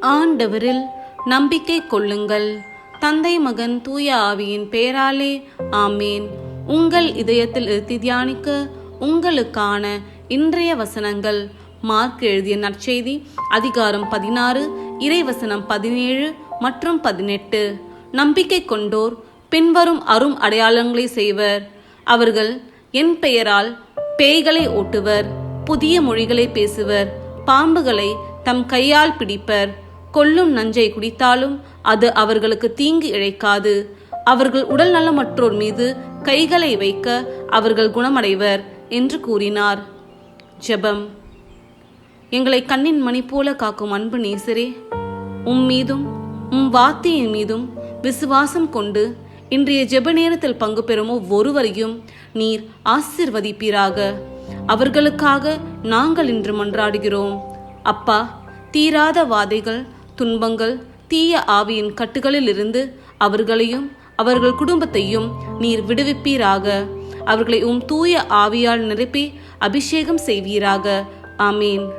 ஆண்டவரில் நம்பிக்கை கொள்ளுங்கள். தந்தை மகன் தூய ஆவியின் பெயராலே ஆமேன். உங்கள் இதயத்தில் இருத்தி தியானிக்க உங்களுக்கான இன்றைய வசனங்கள். மார்க் எழுதிய நற்செய்தி அதிகாரம் பதினாறு இறைவசனம் பதினேழு மற்றும் பதினெட்டு. நம்பிக்கை கொண்டோர் பின்வரும் அரும் அடையாளங்களை செய்வர். அவர்கள் என் பெயரால் பேய்களை ஓட்டுவர் புதிய மொழிகளை பேசுவர். பாம்புகளை தம் கையால் பிடிப்பர். கொல்லும் நஞ்சை குடித்தாலும் அது அவர்களுக்கு தீங்கு இழைக்காது. அவர்கள் உடல் நலமற்றோர் மீது கைகளை வைக்க அவர்கள் குணமடைவர் என்று கூறினார். ஜெபம். எங்களை கண்ணின் மணி போல காக்கும் அன்பு நேசரே உம் மீதும் உம் வார்த்தையின் மீதும் விசுவாசம் கொண்டு இன்றைய ஜெப நேரத்தில் பங்கு பெறும் ஒவ்வொருவரையும் நீர் ஆசிர்வதிப்பீராக. அவர்களுக்காக நாங்கள் இன்று மன்றாடுகிறோம். அப்பா தீராத வாதைகள் துன்பங்கள் தீய ஆவியின் கட்டுகளிலிருந்து அவர்களையும் அவர்கள் குடும்பத்தையும் நீர் விடுவிப்பீராக. அவர்களை உம் தூய ஆவியால் நிரப்பி அபிஷேகம் செய்வீராக. ஆமீன்.